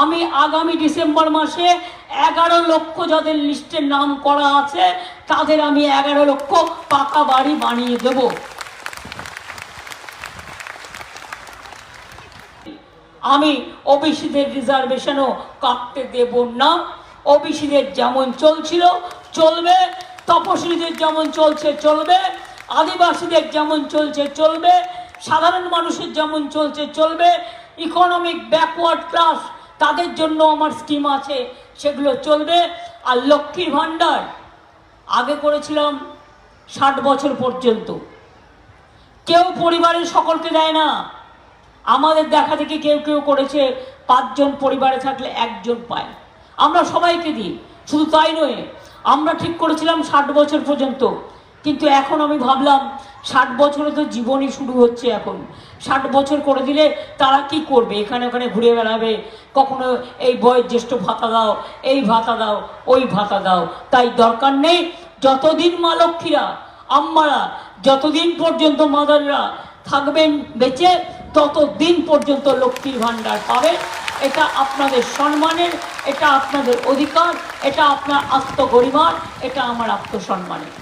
আমি আগামী ডিসেম্বর মাসে এগারো লক্ষ যাদের লিস্টের নাম করা আছে, তাদের আমি এগারো লক্ষ পাকা বাড়ি বানিয়ে দেব। আমি ওবিসিদের রিজার্ভেশনও কাটতে দেব না। ওবিসিদের যেমন চলছিল, চলবে। তপশিলীদের যেমন চলছে, চলবে। আদিবাসীদের যেমন চলছে, চলবে। সাধারণ মানুষের যেমন চলছে, চলবে। ইকোনমিক ব্যাকওয়ার্ড ক্লাস তাদের জন্য আমার স্কিম আছে, সেগুলো চলবে। আর লক্ষ্মীর ভাণ্ডার, আগে করেছিলাম ষাট বছর পর্যন্ত। কেউ পরিবারের সকলকে দেয় না। আমাদের দেখা দেখি কেউ কেউ করেছে, পাঁচজন পরিবারে থাকলে একজন পায়। আমরা সবাইকে দিই, শুধু তাই নয়, আমরা ঠিক করেছিলাম ষাট বছর পর্যন্ত। কিন্তু এখন আমি ভাবলাম ষাট বছরে তো জীবনই শুরু হচ্ছে এখন। ষাট বছর করে দিলে তারা কি করবে? এখানে ওখানে ঘুরে বেড়াবে। কখনো এই বয়োজ্যেষ্ঠ ভাতা দাও, এই ভাতা দাও, ওই ভাতা দাও। তাই দরকার নেই যতদিন মা লক্ষ্মীরা, আম্মারা, যতদিন পর্যন্ত মাদাররা থাকবেন বেঁচে, ততদিন পর্যন্ত লক্ষ্মীর ভাণ্ডার পাবে। এটা আপনাদের সম্মানের, এটা আপনাদের অধিকার, এটা আপনার আত্মগরিমার, এটা আমার আত্মসম্মানের।